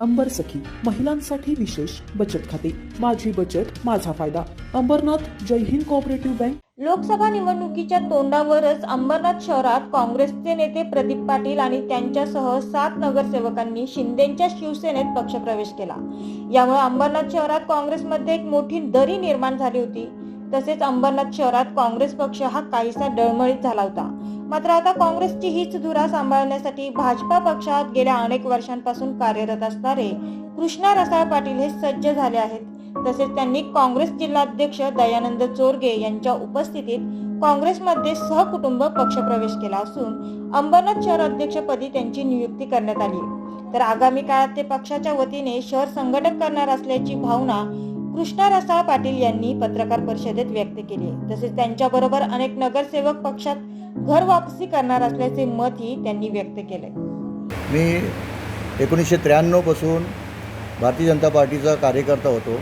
अंबर सखी महिलांसाठी विशेष बचत खाते. माझी बचत माझा फायदा. अंबरनाथ जय हिंद कोऑपरेटिव्ह बँक लोकसभा निवडणुकीच्या तोंडावरच अंबरनाथ शहरात काँग्रेसचे नेते प्रदीप पाटील आणि त्यांच्यासह सात नगरसेवकांनी शिंदेच्या शिवसेनेत पक्षप्रवेश केला. यामुळे अंबरनाथ शहरात काँग्रेसमध्ये एक मोठी दरी निर्माण झाली होती. तसेच अंबरनाथ शहरात काँग्रेस पक्ष हा काहीसा डळमळीत झाला होता. मात्र आता काँग्रेसची हीच धुरा सांभाळण्यासाठी भाजपा पक्षात गेल्या अनेक वर्षांपासून कार्यरत असणारे कृष्णा रसाळ पाटील हे सज्ज झाले आहेत. तसेच त्यांनी काँग्रेस जिल्हाध्यक्ष दयानंद चोरगे यांच्या उपस्थितीत काँग्रेसमध्ये सहकुटुंब पक्षप्रवेश केला असून अंबरनाथ शहर अध्यक्षपदी त्यांची नियुक्ती करण्यात आली. तर आगामी काळात ते पक्षाच्या वतीने शहर संघटक करणार असल्याची भावना कृष्णा रसाळ पाटील यांनी पत्रकार परिषदेत व्यक्त केली. तसेच त्यांच्याबरोबर अनेक नगरसेवक पक्षात घर वापसी करणार असल्याचे मतही त्यांनी व्यक्त केले. मी एकोणीसशे त्र्याण्णवपासून भारतीय जनता पार्टीचा कार्यकर्ता होतो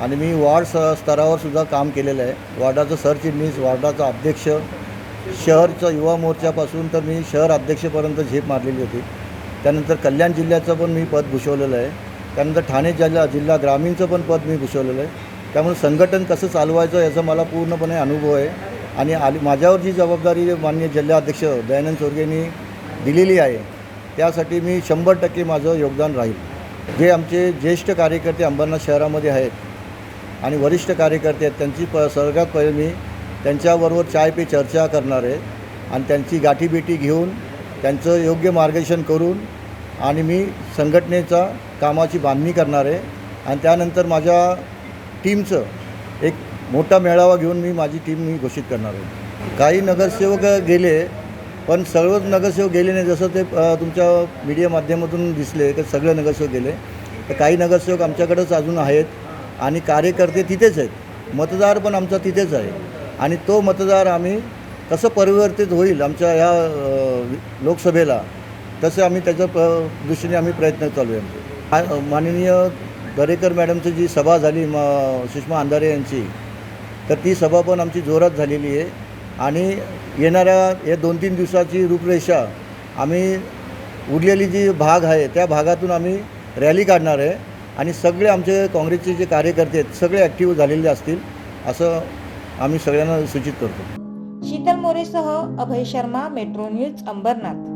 आणि मी वार्ड स स्तरावर सुद्धा काम केलेलं आहे. वार्डाचं सरचिटणीस वार्डाचा अध्यक्ष शहरचा युवा मोर्चापासून तर मी शहर अध्यक्षपर्यंत झेप मारलेली होती. त्यानंतर कल्याण जिल्ह्याचं पण मी पद भूषवलेलं आहे. त्यानंतर ठाणे जिल्हा जिल्हा ग्रामीणचं पण पद मी भूषवलेलं आहे. त्यामुळे संघटन कसं चालवायचं याचा मला पूर्णपणे अनुभव आहे. आणि आली माझ्यावर जी जबाबदारी माननीय जिल्हाध्यक्ष दयानंद चोरगेंनी दिलेली आहे त्यासाठी मी शंभर टक्के माझं योगदान राहील. जे आमचे ज्येष्ठ कार्यकर्ते अंबरनाथ शहरामध्ये आहेत आणि वरिष्ठ कार्यकर्ते आहेत त्यांची प सर्वात पहिले मी त्यांच्याबरोबर चाय पे चर्चा करणार आहे आणि त्यांची गाठीभेटी घेऊन त्यांचं योग्य मार्गदर्शन करून आणि मी संघटनेचा कामाची बांधणी करणार आहे. आणि त्यानंतर माझ्या टीमचं एक मोठा मेळावा घेऊन मी माझी टीम मी घोषित करणार आहे. काही नगरसेवक गेले पण सर्वच नगरसेवक गेले नाही. जसं ते तुमच्या मीडिया माध्यमातून दिसले की सगळे नगरसेवक गेले. तर काही नगरसेवक आमच्याकडंच अजून आहेत आणि कार्यकर्ते तिथेच आहेत. मतदार पण आमचा तिथेच आहे. आणि तो मतदार आम्ही कसं परिवर्तित होईल आमच्या ह्या लोकसभेला तसं आम्ही त्याच्या प दृष्टीने आम्ही प्रयत्न चालू आहे माननीय दरेकर मॅडमची जी सभा झाली म सुषमा अंधारे यांची तर ती सभा पण आमची जोरात झालेली आहे. आणि येणाऱ्या या दोन तीन दिवसाची रूपरेषा आम्ही उरलेली जी भाग आहे त्या भागातून आम्ही रॅली काढणार आहे. आणि सगळे आमचे काँग्रेसचे जे कार्यकर्ते आहेत सगळे ॲक्टिव्ह झालेले असतील असं आम्ही सगळ्यांना सूचित करतो. शीतल मोरेसह अभय शर्मा मेट्रो न्यूज अंबरनाथ.